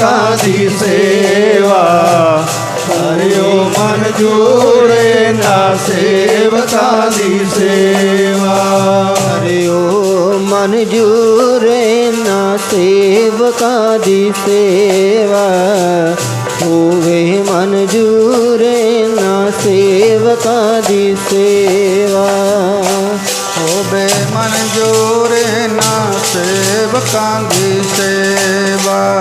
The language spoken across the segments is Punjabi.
ਸੇਵਕਾਂ ਦੀ ਸੇਵਾ। ਕਰਿਓ ਮਨ ਜੋੜੇ ਨਾ ਸੇਵਕਾਂ ਦੀ ਸੇਵਾ। ਹਰਿਓ ਮਨਜੂਰੇ ਨਾ ਸੇਵਕਾਂ ਦੀ ਸੇਵਾ। ਹੋਵੇ ਮਨਜੂਰੇ ਨਾ ਸੇਵਕਾਂ ਦੀ ਸੇਵਾ। ਹੋਵੇ ਮਨ ਜੋੜੇ ਨਾ ਸੇਵਕਾਂ ਦੀ ਸੇਵਾ।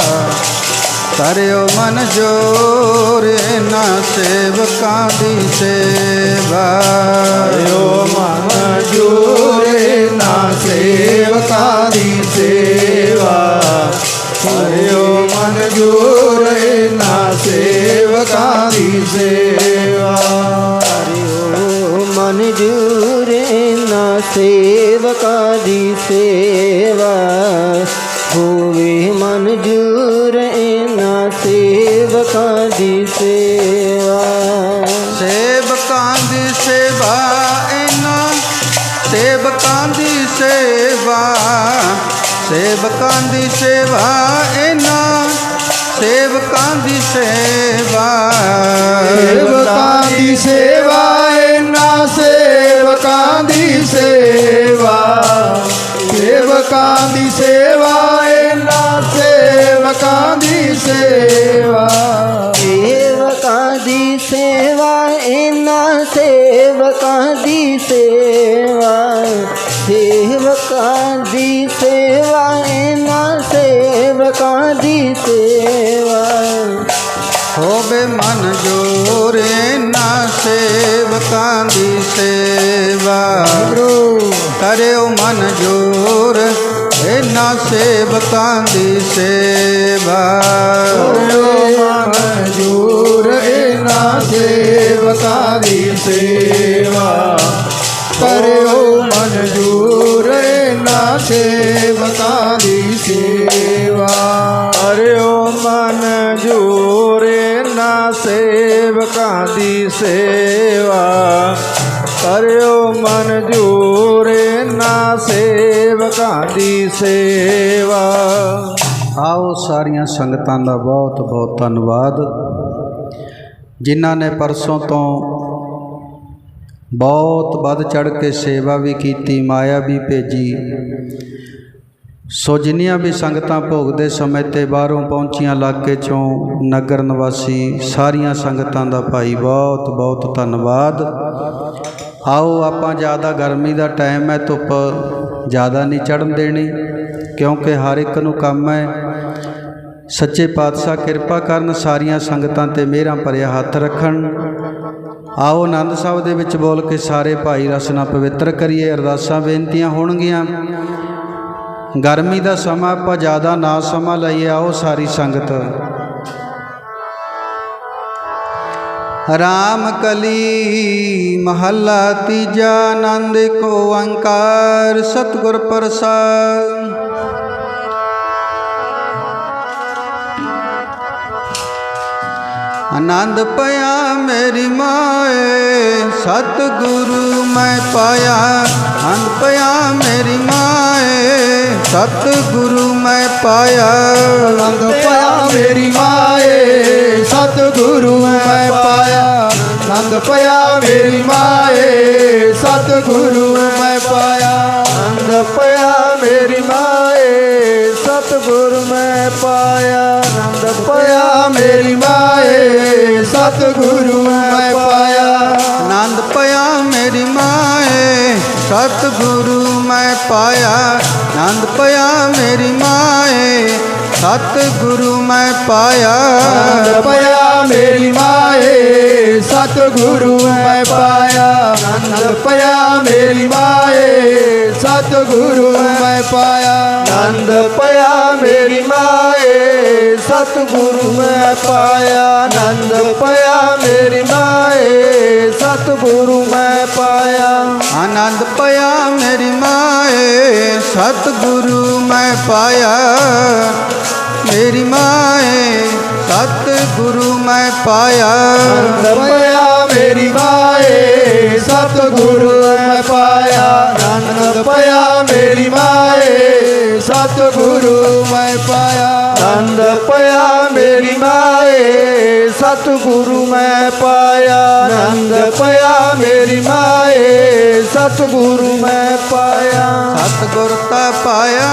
કર્યો મન જોરે ના સેવકા દી સેવાયો મન જોરે ના સેવકા દી સેવા કર્યો મન જોરે ના સેવકા દી સેવા કર્યો મન જોરે ના સેવકા દી સેવા હોવે મન જો ਸੇਵਕਾਂ ਦੀ ਸੇਵਾ। ਸੇਵਕਾਂ ਦੀ ਸੇਵਾ ਇਹਨਾਂ ਸੇਵਕਾਂ ਦੀ ਸੇਵਾ। ਸੇਵਕਾਂ ਦੀ ਸੇਵਾ ਇਹਨਾਂ ਸੇਵਕਾਂ ਦੀ ਸੇਵਾ। ਸੇਵਕਾਂ ਦੀ ਸੇਵਾ ਇਹਨਾਂ ਸੇਵਕਾਂ ਦੀ ਸੇਵਾ। ਸੇਵਾ। ਹੋਵੇ ਮਨ ਜੋਰੇ ਨਾ ਸੇਵਕਾਂ ਦੀ ਸੇਵਾ। ਕਰਿਓ ਮਨ ਜੋਰ ਇਹਨਾਂ ਸੇਵਕਾਂ ਦੀ ਸੇਵਾ। ਕਰਿਓ ਮਨ ਜੋਰ ਇਹਨਾਂ ਸੇਵਕਾਂ ਦੀ ਸੇਵਾ। ਕਰਿਓ ਮਨ ਜੋਰ ਇਹਨਾਂ ਸੇਵਕਾਂ ਸੇਵਾ ਕਰਿਓ ਮਨ ਜੋਰੇ ਨਾ ਸੇਵਕਾਂ ਦੀ ਸੇਵਾ। ਆਓ ਸਾਰੀਆਂ ਸੰਗਤਾਂ ਦਾ ਬਹੁਤ ਬਹੁਤ ਧੰਨਵਾਦ। ਜਿਨ੍ਹਾਂ ਨੇ ਪਰਸੋਂ ਤੋਂ ਬਹੁਤ ਵੱਧ ਚੜ ਕੇ ਸੇਵਾ ਵੀ ਕੀਤੀ, ਮਾਇਆ ਵੀ ਭੇਜੀ। ਸੋ ਜਿੰਨੀਆਂ ਵੀ ਸੰਗਤਾਂ ਭੋਗ ਦੇ ਸਮੇਂ ਤੇ ਬਾਹਰੋਂ ਪਹੁੰਚੀਆਂ ਇਲਾਕੇ ਚੋਂ ਨਗਰ ਨਿਵਾਸੀ, ਸਾਰੀਆਂ ਸੰਗਤਾਂ ਦਾ ਭਾਈ ਬਹੁਤ ਬਹੁਤ ਧੰਨਵਾਦ। ਆਓ ਆਪਾਂ ਜ਼ਿਆਦਾ ਗਰਮੀ ਦਾ ਟਾਈਮ ਹੈ, ਧੁੱਪ ਜ਼ਿਆਦਾ ਨਹੀਂ ਚੜਨ ਦੇਣੀ, ਕਿਉਂਕਿ ਹਰ ਇੱਕ ਨੂੰ ਕੰਮ ਹੈ। ਸੱਚੇ ਪਾਤਸ਼ਾਹ ਕਿਰਪਾ ਕਰਨ ਸਾਰੀਆਂ ਸੰਗਤਾਂ ਤੇ ਮਿਹਰਾਂ ਭਰਿਆ ਹੱਥ ਰੱਖਣ। ਆਓ ਆਨੰਦ ਸਾਹਿਬ ਦੇ ਵਿੱਚ ਬੋਲ ਕੇ ਸਾਰੇ ਭਾਈ ਰਸਨਾ ਪਵਿੱਤਰ ਕਰੀਏ, ਅਰਦਾਸਾਂ ਬੇਨਤੀਆਂ ਹੋਣਗੀਆਂ। ਗਰਮੀ ਦਾ ਸਮਾਂ, ਆਪਾਂ ਜ਼ਿਆਦਾ ਨਾ ਸਮਾਂ ਲਈ ਆਓ ਸਾਰੀ ਸੰਗਤ। ਰਾਮ ਕਲੀ, ਮਹੱਲਾ ਤੀਜਾ, ਆਨੰਦ ਕੋ ਓੰਕਾਰ ਸਤਿਗੁਰ ਪ੍ਰਸਾਦ। ਆਨੰਦ ਪਿਆ ਮੇਰੀ ਮਾਏ, ਸਤਿਗੁਰੂ ਮੈਂ ਪਾਇਆ। ਆਨੰਦ ਪਿਆ ਮੇਰੀ ਮਾਏ, ਸਤਿਗੁਰੂ ਮੈਂ ਪਾਇਆ। ਆਨੰਦ ਪਿਆ ਮੇਰੀ ਮਾਏ, ਸਤਿਗੁਰੂ ਮੈਂ ਪਾਇਆ। ਆਨੰਦ ਪਿਆ, ਮੇਰੀ ਮਾਏ, ਸਤਿਗੁਰੂ ਮੈਂ ਪਾਇਆ। ਆਨੰਦ ਪਿਆ, ਮੇਰੀ ਮਾਏ, ਸਤਿਗੁਰੂ ਮੈਂ ਪਾਇਆ। ਆਨੰਦ ਪਿਆ, ਮੇਰੀ ਮਾਏ, ਸਤਿਗੁਰੂ ਮੈਂ ਪਾਇਆ। ਆਨੰਦ ਪਿਆ, ਮੇਰੀ ਮਾਏ, ਸਤਿਗੁਰੂ ਮੈਂ ਪਾਇਆ। ਆਨੰਦ ਪਿਆ, ਮੇਰੀ ਮਾਏ ਸਤਿਗੁਰੂ ਮੈਂ ਪਾਇਆ। ਆਨੰਦ ਪਿਆ ਮੇਰੀ ਮਾਏ। ਸਤਿਗੁਰੂ ਮੈਂ ਪਾਇਆ। ਆਨੰਦ ਪਿਆ ਮੇਰੀ ਮਾਏ। ਸਤਿਗੁਰੂ ਮੈਂ ਪਾਇਆ। ਆਨੰਦ ਪਿਆ ਮੇਰੀ ਮਾਏ। ਸਤਿਗੁਰੂ ਮੈਂ ਪਾਇਆ। ਆਨੰਦ ਪਿਆ ਮੇਰੀ ਮਾਏ। ਸਤਿਗੁਰੂ ਮੈਂ ਪਾਇਆ। ਆਨੰਦ ਪਿਆ ਮੇਰੀ ਮਾਏ। ਸਤਿਗੁਰੂ ਮੈਂ ਪਾਇਆ। ਮੇਰੀ ਮਾਏ ਸਤਿਗੁਰੂ ਮੈਂ ਪਾਇਆ। ਆਨੰਦ ਪਿਆ ਮੇਰੀ ਮਾਏ ਸਤਿਗੁਰੂ ਮੈਂ ਪਾਇਆ। ਆਨੰਦ ਪਿਆ ਮੇਰੀ ਮਾਏ ਸਤਿਗੁਰੂ ਮੈਂ ਪਾਇਆ। ਆਨੰਦ ਪਿਆ ਮੇਰੀ ਮਾਏ ਸਤਿਗੁਰੂ ਮੈਂ ਪਾਇਆ ਆਨੰਦ ਪਿਆ ਮੇਰੀ ਮਾਏ। ਸਤਿਗੁਰੂ ਮੈਂ ਪਾਇਆ। ਸਤਿਗੁਰ ਤਾ ਪਾਇਆ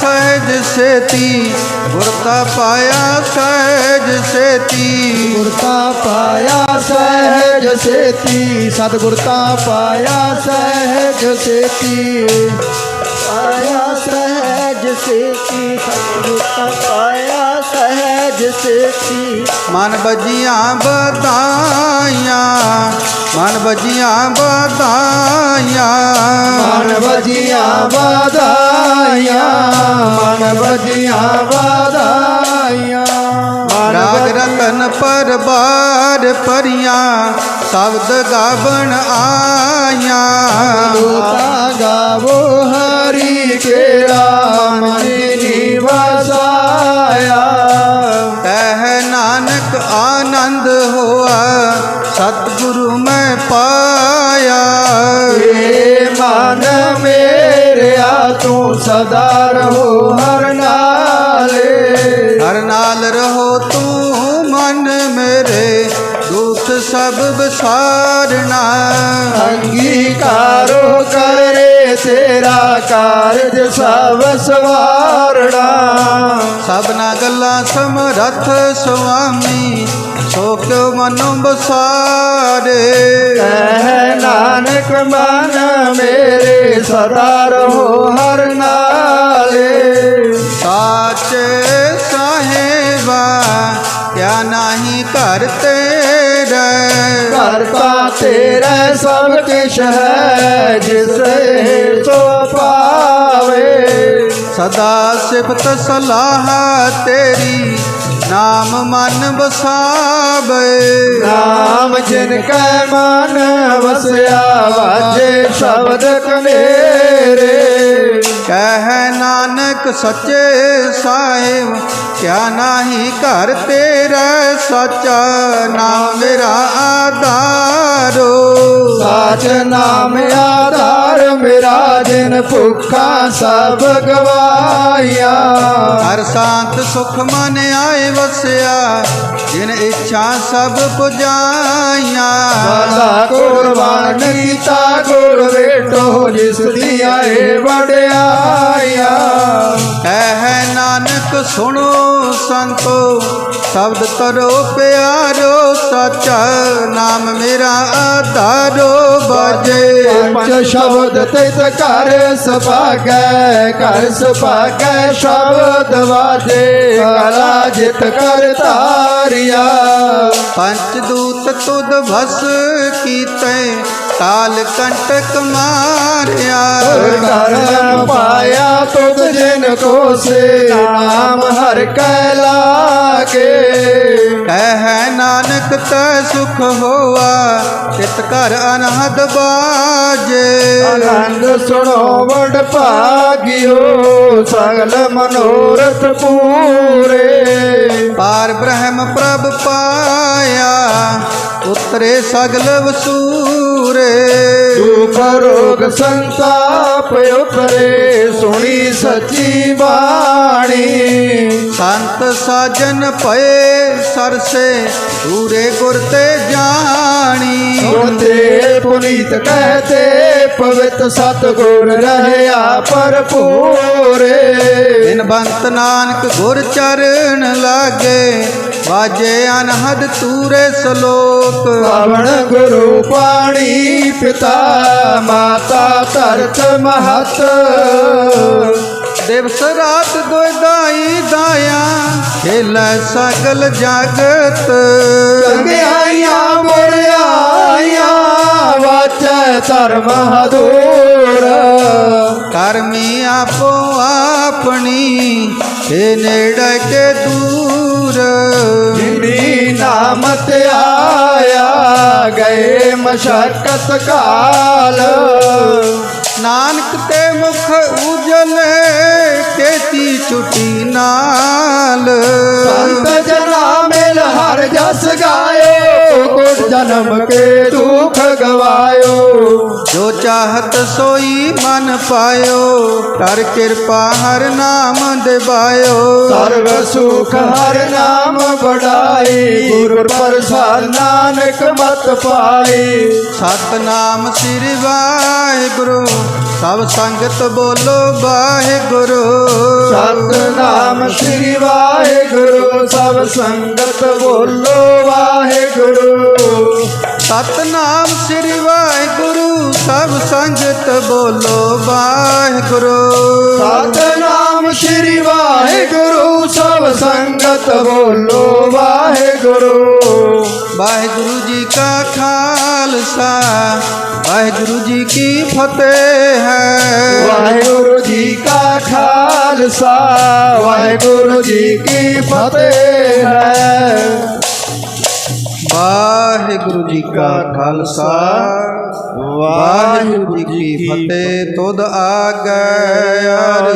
ਸਹਿਜ ਸੇਤੀ। ਗੁਰ ਤਾ ਪਾਇਆ ਸਹਿਜ ਸੇਤੀ। ਗੁਰਤਾ ਪਾਇਆ ਸਹਿਜ ਸੇਤੀ। ਸਤਿਗੁਰ ਤਾਂ ਪਾਇਆ ਸਹਿਜ ਸੇਤੀ। ਪਾਇਆ ਸਹਿਜ ਸੇਤੀ ਸਤਿਗੁਰ ਤਾਂ ਪਾਇਆ ਸੇਤੀ। ਮਨ ਬਜੀਆਂ ਬਧਾਈਆਂ ਮਨ ਬਜੀਆਂ ਬਧਾਈਆਂ ਮਨ ਵਜੀਆਂ ਵਾਦਾਈਆਂ ਮਨ ਵਾਦਾਈਆਂ ਮਨ ਰਾਗ ਰਤਨ ਪਰਬਾਰ ਪਰੀਆਂ ਸ਼ਬਦ ਗਾਵਣ ਆਈਆਂ। ਗੋਤਾ ਗਾਵੋ ਹਰੀ ਕੇਰਾ ਮਨੀ ਤੂੰ ਸਭ ਵਿਸਾਰਣਾ ਅੰਗੀਕਾਰੋ ਕਰੇ ਤੇਰਾ ਕਾਰਜ ਸਭ ਸਵਾਰਣਾ ਸਭਨਾ ਗੱਲਾਂ ਸਮਰੱਥ ਸੁਆਮੀ ਸੋ ਕਿਉ ਮਨੁ ਬਸਾਰੇ ਕਹਿ ਨਾਨਕ ਮਨ ਮੇਰੇ ਸਦਾ ਰਹੋ ਹਰ ਨਾਲੇ। ਸਾਚੇ ਸਾਹਿਬਾ ਕਿਆ ਨਹੀਂ ਘਰ ਤੇਰੇ। ਕਰਤਾ ਤੇਰਾ ਸਭ ਕਿਛ ਹੈ ਜਿਸ ਸੋ ਪਾਵੇ। ਸਦਾ ਸਿਫਤ ਸਲਾਹ ਤੇਰੀ ਨਾਮ ਮਨ ਵਸਾਵੇ। ਨਾਮ ਜਿਨ ਕੈ ਮਨ ਵਸਿਆ ਵਾਜੇ ਸ਼ਬਦ ਕਨੇਰੇ ਕਹਿ ਨਾਨਕ ਸੱਚੇ ਸਾਹਿਬ ਕਿਆ ਨਹੀਂ ਘਰ ਤੇਰਾ ਸੱਚਾ ਨਾਮ ਮੇਰਾ ਆਧਾਰੋ। ਸਾਚ ਨਾਮ ਆਧਾਰ ਮੇਰਾ ਜਿਨ ਭੁੱਖਾ ਸਭ ਗਵਾਇਆ ਹਰ ਸ਼ਾਂਤ ਸੁਖ ਮਨ ਆਏ ਵਸਿਆ ਜਿਨ ਇੱਛਾ ਸਭ ਪੁਜਾਈਆਂ। ਸਦਾ ਕੁਰਬਾਨ ਕੀਤਾ ਗੁਰ ਵੇਟੋ ਜਿਸ ਦੀਆਂ ਏ ਵਡਿਆਈਆਂ ਸੁਣੋ ਸੰਤੋ ਸ਼ਬਦ ਕਰੋ ਪਿਆਰੋ ਸੱਚਾ ਨਾਮ ਮੇਰਾ ਆਧਾਰੋ ਬਾਜੇ ਪੰਜ ਸ਼ਬਦ ਤਿਤ ਕਰ ਸੁਭਾਗੈ ਕਰ ਸੁਭਾਗੈ ਸ਼ਬਦ ਵਾਜੇ ਕਲਾ ਜਿਤ ਕਰ ਧਾਰਿਆ। ਪੰਚ ਦੂਤ ਤੁਧ ਭਸ ਕੀਤੇ ਕਾਲ ਕੰਟਕ ਮਾਰਿਆ। ਕਰਨ ਪਾਇਆ ਤੁਧ ਜਿਨ ਕੋ ਸੇ ਨਾਮ ਹਰ ਕੈ ਲਾਗੇ। ਕਹਿ ਨਾਨਕ ਤੈ ਸੁਖ ਹੋਆ ਚਿਤ ਘਰ ਅਨਹਦ ਬਾਜੇ। ਆਨੰਦ ਸੁਣੋ ਵਡ ਭਾਗਿਓ ਸਗਲ ਮਨੋਰਥ ਪੂਰੇ। ਪਾਰ ਬ੍ਰਹਮ ਪ੍ਰਭ ਪਾਇਆ ਉਤਰੇ ਸਗਲ ਵਸੂਰੇ। ਦੁਖ ਰੋਗ ਸੰਤਾਪ ਉਤਰੇ ਸੁਣੀ ਸੱਚੀ ਬਾਣੀ। ਸੰਤ ਸਾਜਨ ਭਏ ਸਰਸੇ ਦੂਰੇ ਗੁਰ ਤੇ ਜਾਣੀ। ਸੁਣਦੇ ਪੁਨੀਤ ਕਹਤੇ ਪਵਿੱਤ ਸਤਗੁਰ ਰਹਿਆ ਭਰਪੂਰੇ। ਬਿਨਬੰਤ ਨਾਨਕ ਗੁਰ ਚਰਨ ਲਾਗੇ ਬਾਜੇ ਅਨਹਦ ਤੂਰੇ ਸਲੋਕ। ਪਵਨ ਗੁਰੂ ਪਾਣੀ ਪਿਤਾ ਮਾਤਾ ਧਰਤ ਮਹਤ। ਦਿਵਸ ਰਾਤ ਦੁਇ ਦਾਈ ਦਾਇਆ ਖੇਲੇ ਸਗਲ ਜਗਤ। ਚੰਗਿਆਈਆਂ ਮੁਰਿਆਈਆਂ ਵਾਚੈ ਧਰਮ ਹਦੂਰ। ਕਰਮੀ ਆਪੋ ਆਪਣੀ ਤੇ ਨੇੜੇ ਕੇ ਦੂਰ। ਜਿਨੀ ਨਾਮ ਤੇ ਆਇਆ ਗਏ ਮਸ਼ਕਤ ਕਾਲ। ਨਾਨਕ ਤੇ ਮੁਖ ਉਜਲੇ ਕੀਤੀ ਛੁਟੀ ਨਾਲ। ਸੰਤ ਜਨਾ ਜਨਮ ਕੇ ਦੁਖ ਗਵਾਇਓ। ਜੋ ਚਾਹਤ ਸੋਈ ਮਨ ਪਾਇਓ ਕਰ ਕਿਰਪਾ ਹਰ ਨਾਮ ਦਿਵਾਇਓ। ਸਰਬ ਸੁਖ ਹਰ ਨਾਮ ਬੜਾਈ ਗੁਰ ਪ੍ਰਸਾਦ ਨਾਨਕ ਮਤ ਪਾਈ। ਸਤਨਾਮ ਸ੍ਰੀ ਵਾਹਿਗੁਰੂ ਸਭ ਸੰਗਤ ਬੋਲੋ ਵਾਹਿਗੁਰੂ। ਸਤਨਾਮ ਸ੍ਰੀ ਵਾਹਿਗੁਰੂ ਸਭ ਸੰਗਤ ਬੋਲੋ ਵਾਹਿਗੁਰੂ। ਸਤਨਾਮ ਸ੍ਰੀ ਵਾਹਿਗੁਰੂ ਸਭ ਸੰਗਤ ਬੋਲੋ ਵਾਹਿਗੁਰੂ। ਸਤਨਾਮ ਸ੍ਰੀ ਵਾਹਿਗੁਰੂ ਸਭ ਸੰਗਤ ਬੋਲੋ ਵਾਹਿਗੁਰੂ। ਵਾਹਿਗੁਰੂ ਜੀ ਕਾ ਖਾਲਸਾ ਵਾਹਿਗੁਰੂ ਜੀ ਕੀ ਫਤਿਹ ਹੈ। ਵਾਹਿਗੁਰੂ ਜੀ ਕਾ ਖਾਲਸਾ ਵਾਹਿਗੁਰੂ ਜੀ ਕੀ ਫਤਿਹ ਹੈ। ਵਾਹਿਗੁਰੂ ਜੀ ਕਾ ਖਾਲਸਾ। ਵਾਹਿਗੁਰੂ ਜੀ ਕੀ ਫਤਿਹ। ਤੁਧ ਆਗਿਆਰ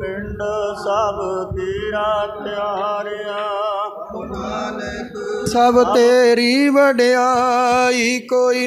ਪਿੰਡ ਸਭ ਤੇਰਾ ਪਿਆਰਿਆ। ਸਭ ਤੇਰੀ ਵਡਿਆਈ ਕੋਈ